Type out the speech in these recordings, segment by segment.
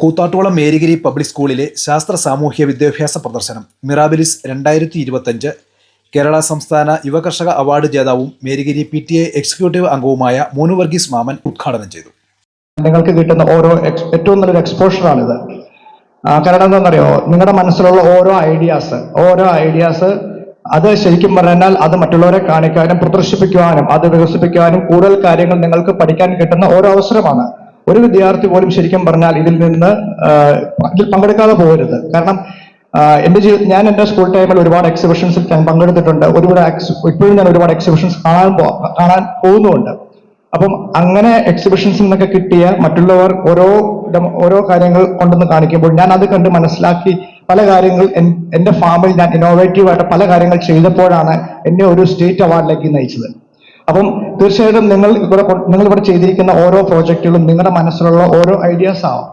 Koothattukulam Marygiri public സ്കൂളിലെ ശാസ്ത്ര സാമൂഹ്യ വിദ്യാഭ്യാസ പ്രദർശനം മിറാബിലിസ് രണ്ടായിരത്തി ഇരുപത്തഞ്ച് കേരള സംസ്ഥാന യുവകർഷക award ജേതാവും Marygiri P T A executive അംഗവുമായ മോനു വർഗീസ് മാമൻ ഉദ്ഘാടനം ചെയ്തു. നിങ്ങൾക്ക് കിട്ടുന്ന ഓരോ ഏറ്റവും നല്ലൊരു എക്സ്പോഷറാണിത് കാരണം എന്താണെന്നറിയോ? നിങ്ങളുടെ മനസ്സിലുള്ള ഓരോ ഐഡിയാസ് ഓരോ ഐഡിയാസ് അത് ശരിക്കും പറഞ്ഞാൽ അത് മറ്റുള്ളവരെ കാണിക്കാനും പ്രദർശിപ്പിക്കുവാനും അത് വികസിപ്പിക്കുവാനും കൂടുതൽ കാര്യങ്ങൾ നിങ്ങൾക്ക് പഠിക്കാൻ കിട്ടുന്ന ഓരോ അവസരമാണ്. ഒരു വിദ്യാർത്ഥി പോലും ശരിക്കും പറഞ്ഞാൽ ഇതിൽ നിന്ന് ഇതിൽ പങ്കെടുക്കാതെ പോകരുത്. കാരണം എന്റെ ജീവിതം ഞാൻ എന്റെ സ്കൂൾ ടൈമിൽ ഒരുപാട് എക്സിബിഷൻസിൽ ഞാൻ പങ്കെടുത്തിട്ടുണ്ട്. ഒരുപാട് ഇപ്പോഴും ഞാൻ ഒരുപാട് എക്സിബിഷൻസ് കാണാൻ കാണാൻ പോകുന്നുമുണ്ട്. അപ്പം അങ്ങനെ എക്സിബിഷൻസിൽ നിന്നൊക്കെ കിട്ടിയ മറ്റുള്ളവർ ഓരോ ഓരോ കാര്യങ്ങൾ കൊണ്ടുവന്ന് കാണിക്കുമ്പോൾ ഞാൻ അത് കണ്ട് മനസ്സിലാക്കി പല കാര്യങ്ങൾ എന്റെ ഫാമിൽ ഞാൻ ഇന്നോവേറ്റീവ് ആയിട്ട് പല കാര്യങ്ങൾ ചെയ്തപ്പോഴാണ് എന്നെ ഒരു സ്റ്റേറ്റ് അവാർഡിലേക്ക് നയിച്ചത്. അപ്പം തീർച്ചയായിട്ടും നിങ്ങൾ ഇവിടെ നിങ്ങൾ ഇവിടെ ചെയ്തിരിക്കുന്ന ഓരോ പ്രോജക്റ്റുകളും നിങ്ങളുടെ മനസ്സിലുള്ള ഓരോ ഐഡിയാസ് ആവാം.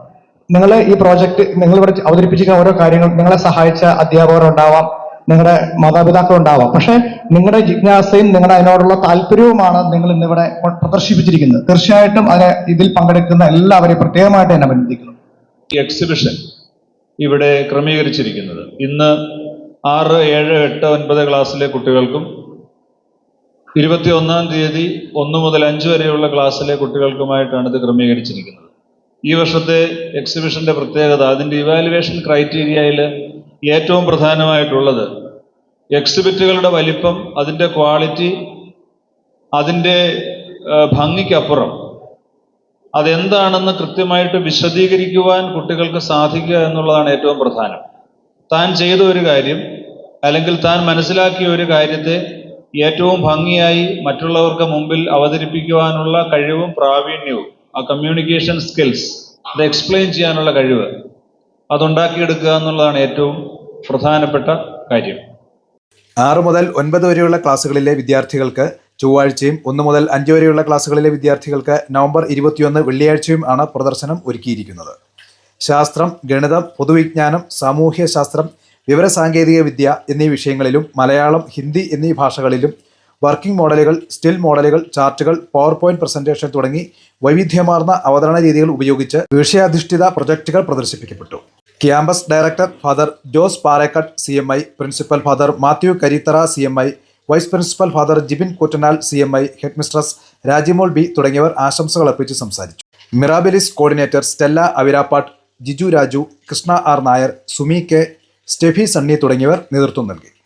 നിങ്ങൾ ഈ പ്രോജക്റ്റ് നിങ്ങൾ ഇവിടെ അവതരിപ്പിച്ചിരിക്കുന്ന ഓരോ കാര്യങ്ങൾ നിങ്ങളെ സഹായിച്ച അധ്യാപകർ ഉണ്ടാവാം നിങ്ങളുടെ മാതാപിതാക്കൾ ഉണ്ടാവാം. പക്ഷെ നിങ്ങളുടെ ജിജ്ഞാസയും നിങ്ങളുടെ അതിനോടുള്ള താല്പര്യവുമാണ് നിങ്ങൾ ഇന്നിവിടെ പ്രദർശിപ്പിച്ചിരിക്കുന്നത്. തീർച്ചയായിട്ടും അതിനെ ഇതിൽ പങ്കെടുക്കുന്ന എല്ലാവരെയും പ്രത്യേകമായിട്ട് ഞാൻ അഭിനന്ദിക്കുന്നു. ഈ എക്സിബിഷൻ ഇവിടെ ക്രമീകരിച്ചിരിക്കുന്നത്. ഇന്ന് ആറ് ഏഴ് എട്ട് ഒൻപത് ക്ലാസ്സിലെ കുട്ടികൾക്കും ഇരുപത്തി ഒന്നാം തീയതി ഒന്ന് മുതൽ അഞ്ച് വരെയുള്ള ക്ലാസ്സിലെ കുട്ടികൾക്കുമായിട്ടാണ് ഇത് ക്രമീകരിച്ചിരിക്കുന്നത്. ഈ വർഷത്തെ എക്സിബിഷന്റെ പ്രത്യേകത അതിന്റെ ഇവാലുവേഷൻ ക്രൈറ്റീരിയയിൽ ഏറ്റവും പ്രധാനമായിട്ടുള്ളത് എക്സിബിറ്റുകളുടെ വലിപ്പം അതിന്റെ ക്വാളിറ്റി അതിന്റെ ഭംഗിക്കപ്പുറം. അതെന്താണെന്ന് കൃത്യമായിട്ട് വിശദീകരിക്കുവാൻ കുട്ടികൾക്ക് സാധിക്കുക എന്നുള്ളതാണ് ഏറ്റവും പ്രധാനം. താൻ ചെയ്ത ഒരു കാര്യം അല്ലെങ്കിൽ താൻ മനസ്സിലാക്കിയ ഒരു കാര്യത്തെ ഏറ്റവും ഭംഗിയായി മറ്റുള്ളവർക്ക് മുമ്പിൽ അവതരിപ്പിക്കുവാനുള്ള കഴിവും പ്രാവീണ്യവും ആ കമ്മ്യൂണിക്കേഷൻ സ്കിൽസ് അത് എക്സ്പ്ലെയിൻ ചെയ്യാനുള്ള കഴിവ് അതുണ്ടാക്കിയെടുക്കുക എന്നുള്ളതാണ് ഏറ്റവും പ്രധാനപ്പെട്ട കാര്യം. ആറ് മുതൽ ഒൻപത് വരെയുള്ള ക്ലാസ്സുകളിലെ വിദ്യാർത്ഥികൾക്ക് ചൊവ്വാഴ്ചയും ഒന്ന് മുതൽ അഞ്ച് വരെയുള്ള ക്ലാസ്സുകളിലെ വിദ്യാർത്ഥികൾക്ക് നവംബർ ഇരുപത്തിയൊന്ന് വെള്ളിയാഴ്ചയും ആണ് പ്രദർശനം ഒരുക്കിയിരിക്കുന്നത്. ശാസ്ത്രം ഗണിതം പൊതുവിജ്ഞാനം സാമൂഹ്യ ശാസ്ത്രം വിവരസാങ്കേതിക വിദ്യ എന്നീ വിഷയങ്ങളിലും മലയാളം ഹിന്ദി എന്നീ ഭാഷകളിലും വർക്കിംഗ് മോഡലുകൾ സ്റ്റിൽ മോഡലുകൾ ചാർട്ടുകൾ പവർ പോയിന്റ് പ്രസന്റേഷൻ തുടങ്ങി വൈവിധ്യമാർന്ന അവതരണ രീതികൾ ഉപയോഗിച്ച് വിഷയാധിഷ്ഠിത പ്രൊജക്ടുകൾ പ്രദർശിപ്പിക്കപ്പെട്ടു. Campus director father Jose Parekkattu C M I. Principal father Mathew Karithara C M I. Vice principal father Jibin Koottanal C M I. Head mistress Rajimol B തുടങ്ങിയവർ ആശംസകൾ അർപ്പിച്ച് സംസാരിച്ചു. Mirabilis coordinator Stella Avirappattu Jiju Raju Krishna R Nair Sumi K Stephy Sunny തുടങ്ങിയവർ നേതൃത്വം നൽകി